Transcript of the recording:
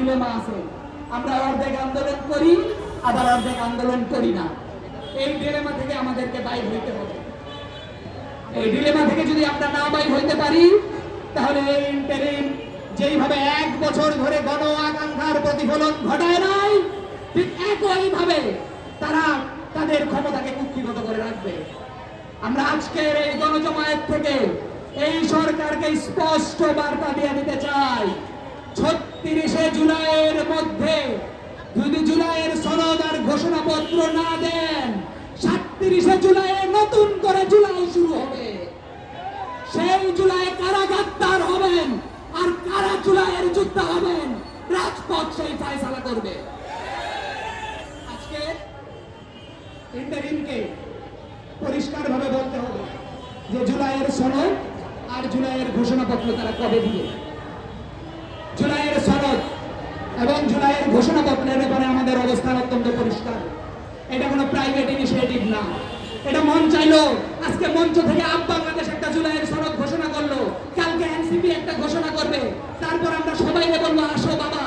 Dilemma আছে। আমরা অর্ধেক আন্দোলন করি, আবার অর্ধেক আন্দোলন করি না। এই ডিলেমা থেকে আমাদেরকে বাইর হইতে হবে। এই ডিলেমা থেকে যদি আমরা না বাইর হইতে পারি, তাহলে যেইভাবে এক বছর ধরে গণ আকাঙ্ক্ষার প্রতিফলন ঘটায় নাই, ঠিক একইভাবে তারা তাদের ক্ষমতাকে কুক্ষিগত করে রাখবে। আমরা আজকের এই গণজমায়েত থেকে এই সরকারকে স্পষ্ট বার্তা দিয়ে দিতে চাই জুলাইয়ের মধ্যে, যদি জুলাইয়ের সনদ আর ঘোষণাপত্র না দেন, সাতত্রিশে জুলাইয়ে নতুন করে জুলাই শুরু হবে। সেই জুলাই কারা গাদ্দার হবেন আর কারা জুলাইয়ের যোদ্ধা হবেন, রাজপথ সেই ফয়সালা করবে। আজকে ইন্টারিমকে পরিষ্কারভাবে বলতে হবে যে জুলাইয়ের সনদ আর জুলাইয়ের ঘোষণাপত্র তারা কবে দিবে জুলাইয়ের সনদ এবং জুলাইয়ের ঘোষণাপত্রের ব্যাপারে আমাদের অবস্থান অত্যন্ত পরিষ্কার। এটা কোনো প্রাইভেট ইনিশিয়েটিভ না। এটা মন চাইলো, আজকে মঞ্চ থেকে আপ বাংলাদেশ একটা জুলাইয়ের সড়ক ঘোষণা করল। কালকে এনসিপি একটা ঘোষণা করবে। তারপর আমরা সবাই বলব, আসো বাবা